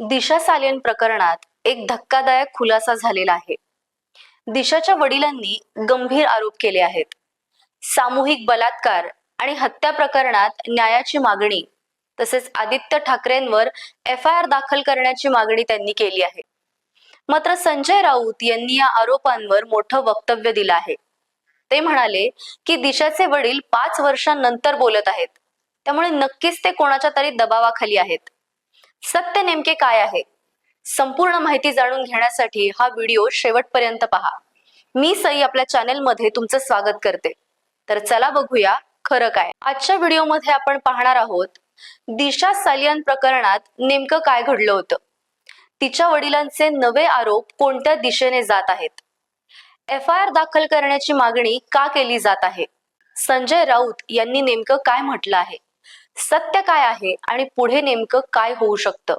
दिशा सालियन प्रकरणात एक धक्कादायक खुलासा झालेला आहे. दिशाच्या वडिलांनी गंभीर आरोप केले आहेत. सामूहिक बलात्कार आणि हत्या प्रकरणात न्यायाची मागणी तसेच आदित्य ठाकरेंवर एफ आय आर दाखल करण्याची मागणी त्यांनी केली आहे. मात्र संजय राऊत यांनी या आरोपांवर मोठं वक्तव्य दिलं आहे. ते म्हणाले की दिशाचे वडील पाच वर्षांनंतर बोलत आहेत. त्यामुळे नक्कीच ते कोणाच्या तरी दबावाखाली आहेत. सत्य नेमके काय आहे? संपूर्ण माहिती जाणून घेण्यासाठी हा व्हिडिओ शेवटपर्यंत पहा. मी सई आपल्या चॅनेलमध्ये तुमचं स्वागत करते. तर चला बघूया खरं काय. आजच्या व्हिडिओमध्ये आपण पाहणार आहोत दिशा सालियन प्रकरणात नेमकं काय घडलं होतं? तिच्या वडिलांचे नवे आरोप कोणत्या दिशेने जात आहेत? एफ आय आर दाखल करण्याची मागणी का केली जात आहे? संजय राऊत यांनी नेमकं काय म्हटलं आहे? सत्य काय आहे आणि पुढे नेमकं काय होऊ शकतं?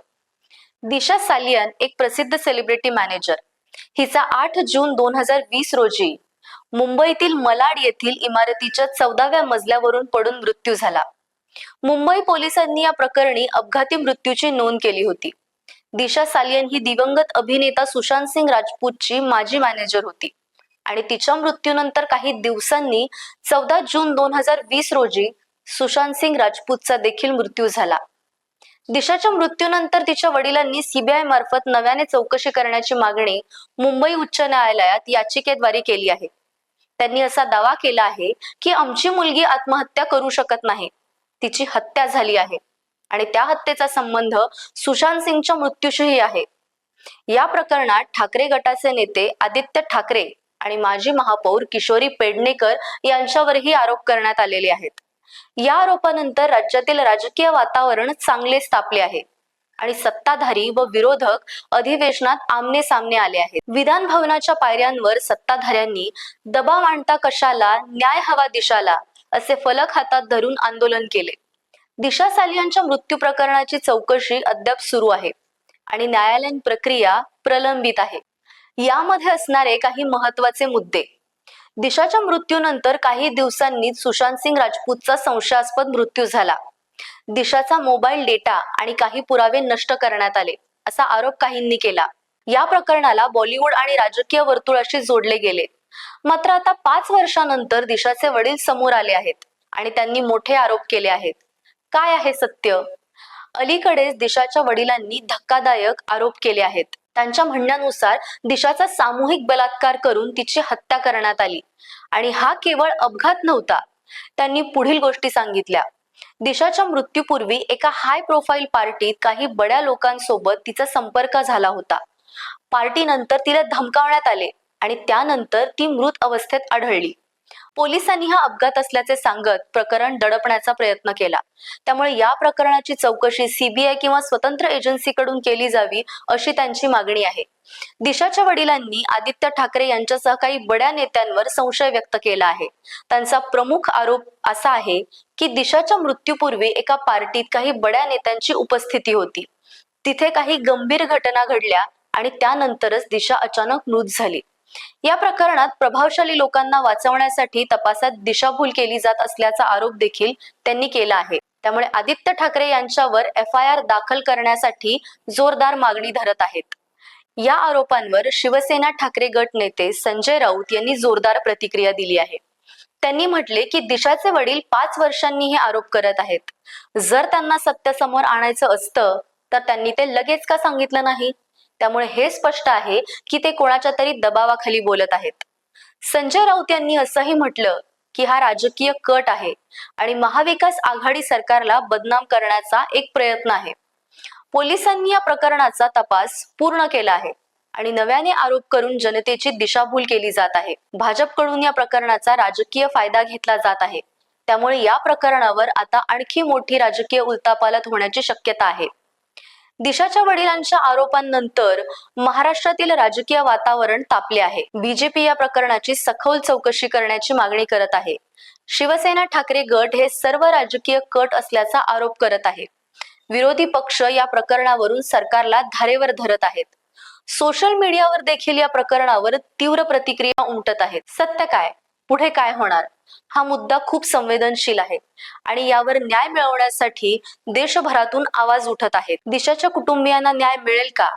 दिशा सालियन एक प्रसिद्ध सेलिब्रिटी मॅनेजर हिचा आठ जून दोन हजार वीस रोजी मुंबईतील मलाड येथील इमारतीच्या चौदाव्या मजल्यावरून पडून मृत्यू झाला. मुंबई पोलिसांनी या प्रकरणी अपघाती मृत्यूची नोंद केली होती. दिशा सालियन ही दिवंगत अभिनेता सुशांत सिंग राजपूतची माजी मॅनेजर होती आणि तिच्या मृत्यूनंतर काही दिवसांनी चौदा जून दोन हजार वीस रोजी सुशांत सिंग राजपूतचा देखील मृत्यू झाला. दिशाच्या मृत्यूनंतर तिच्या वडिलांनी सीबीआय मार्फत नव्याने चौकशी करण्याची मागणी मुंबई उच्च न्यायालयात याचिकेद्वारे केली आहे. त्यांनी असा दावा केला आहे की आमची मुलगी आत्महत्या करू शकत नाही. तिची हत्या झाली आहे आणि त्या हत्येचा संबंध सुशांत सिंगच्या मृत्यूशीही आहे. या प्रकरणात ठाकरे गटाचे नेते आदित्य ठाकरे आणि माजी महापौर किशोरी पेडणेकर यांच्यावरही आरोप करण्यात आलेले आहेत. या आरोपानंतर राज्यातील राजकीय वातावरण चांगलेच तापले आहे. आणि सत्ताधारी व विरोधक अधिवेशनात आमने सामने आले आहेत. विधान भवनाच्या पायऱ्यांवर सत्ताधाऱ्यांनी दबाव आणता कशाला न्याय हवा दिशाला असे फलक हातात धरून आंदोलन केले. दिशा सालियांच्या मृत्यू प्रकरणाची चौकशी अद्याप सुरू आहे आणि न्यायालयीन प्रक्रिया प्रलंबित आहे. यामध्ये असणारे काही महत्त्वाचे मुद्दे. दिशाच्या मृत्यूनंतर काही दिवसांनी सुशांत सिंग राजपूतचा संशयास्पद मृत्यू झाला. दिशाचा मोबाईल डेटा आणि काही पुरावे नष्ट करण्यात आले असा आरोप काहींनी केला. या प्रकरणाला बॉलिवूड आणि राजकीय वर्तुळाशी जोडले गेले. मात्र आता पाच वर्षानंतर दिशाचे वडील समोर आले आहेत आणि त्यांनी मोठे आरोप केले आहेत. काय आहे सत्य? अलीकडेच दिशाच्या वडिलांनी धक्कादायक आरोप केले आहेत. त्यांच्या म्हणण्यानुसार दिशाचा सामूहिक बलात्कार करून तिची हत्या करण्यात आली. आणि हा केवळ अपघात नव्हता त्यांनी पुढील गोष्टी सांगितल्या. दिशाच्या मृत्यूपूर्वी एका हाय प्रोफाईल पार्टीत काही बड्या लोकांसोबत तिचा संपर्क झाला होता. पार्टी नंतर तिला धमकावण्यात आले आणि त्यानंतर ती मृत अवस्थेत आढळली. पोलिसांनी हा अपघात असल्याचे सांगत प्रकरण दडपण्याचा प्रयत्न केला. त्यामुळे या प्रकरणाची चौकशी सीबीआय किंवा स्वतंत्र एजन्सीकडून केली जावी अशी त्यांची मागणी आहे. दिशाच्या वडिलांनी आदित्य ठाकरे यांच्यासह काही बड्या नेत्यांवर संशय व्यक्त केला आहे. त्यांचा प्रमुख आरोप असा आहे की दिशाच्या मृत्यूपूर्वी एका पार्टीत काही बड्या नेत्यांची उपस्थिती होती. तिथे काही गंभीर घटना घडल्या आणि त्यानंतरच दिशा अचानक मृत झाली. या प्रकरणात प्रभावशाली लोकांना वाचवण्यासाठी तपासात दिशाभूल केली जात असल्याचा आरोप देखील त्यांनी केला आहे. त्यामुळे आदित्य ठाकरे यांच्यावर एफ आय आर दाखल करण्यासाठी जोरदार मागणी धरत आहेत. या आरोपांवर शिवसेना ठाकरे गट नेते संजय राऊत यांनी जोरदार प्रतिक्रिया दिली आहे. त्यांनी म्हटले की दिशाचे वडील पाच वर्षांनी हे आरोप करत आहेत. जर त्यांना सत्यासमोर आणायचं असतं तर त्यांनी ते लगेच का सांगितलं नाही? त्यामुळे हे स्पष्ट आहे की ते कोणाच्या तरी दबावाखाली बोलत आहेत. संजय राऊत यांनी असंही म्हटलं की हा राजकीय कट आहे आणि महाविकास आघाडी सरकारला बदनाम करण्याचा एक प्रयत्न आहे. पोलिसांनी या प्रकरणाचा तपास पूर्ण केला आहे आणि नव्याने आरोप करून जनतेची दिशाभूल केली जात आहे. भाजपकडून या प्रकरणाचा राजकीय फायदा घेतला जात आहे. त्यामुळे या प्रकरणावर आता आणखी मोठी राजकीय उलतापालत होण्याची शक्यता आहे. दिशाच्या वडिलांच्या आरोपांनंतर महाराष्ट्रातील राजकीय वातावरण तापले आहे. बीजेपी या प्रकरणाची सखोल चौकशी करण्याची मागणी करत आहे. शिवसेना ठाकरे गट हे सर्व राजकीय कट असल्याचा आरोप करत आहे. विरोधी पक्ष या प्रकरणावरून सरकारला धारेवर धरत आहेत. सोशल मीडियावर देखील या प्रकरणावर तीव्र प्रतिक्रिया उमटत आहेत. सत्य काय? पुढे काय होणार? हा मुद्दा खूप संवेदनशील आहे. आणि यावर न्याय मिळवण्यासाठी देशभरातून आवाज उठत आहेत. दिशाच्या कुटुंबियांना न्याय मिळेल का?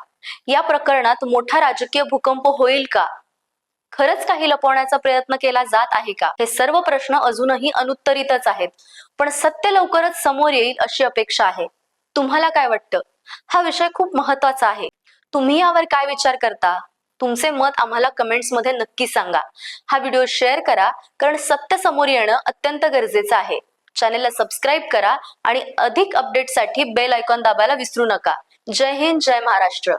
या प्रकरणात मोठा राजकीय भूकंप होईल का? खरंच काही लपवण्याचा प्रयत्न केला जात आहे का? हे सर्व प्रश्न अजूनही अनुत्तरितच आहेत. पण सत्य लवकरच समोर येईल अशी अपेक्षा आहे. तुम्हाला काय वाटतं? हा विषय खूप महत्त्वाचा आहे. तुम्ही यावर काय विचार करता? तुमचे मत आम्हाला कमेंट्समध्ये नक्की सांगा. हा व्हिडिओ शेअर करा कारण सत्य समोर येणं अत्यंत गरजेचं आहे. चॅनेलला सबस्क्राईब करा आणि अधिक अपडेटसाठी बेल आयकॉन दाबायला विसरू नका. जय हिंद जय महाराष्ट्र.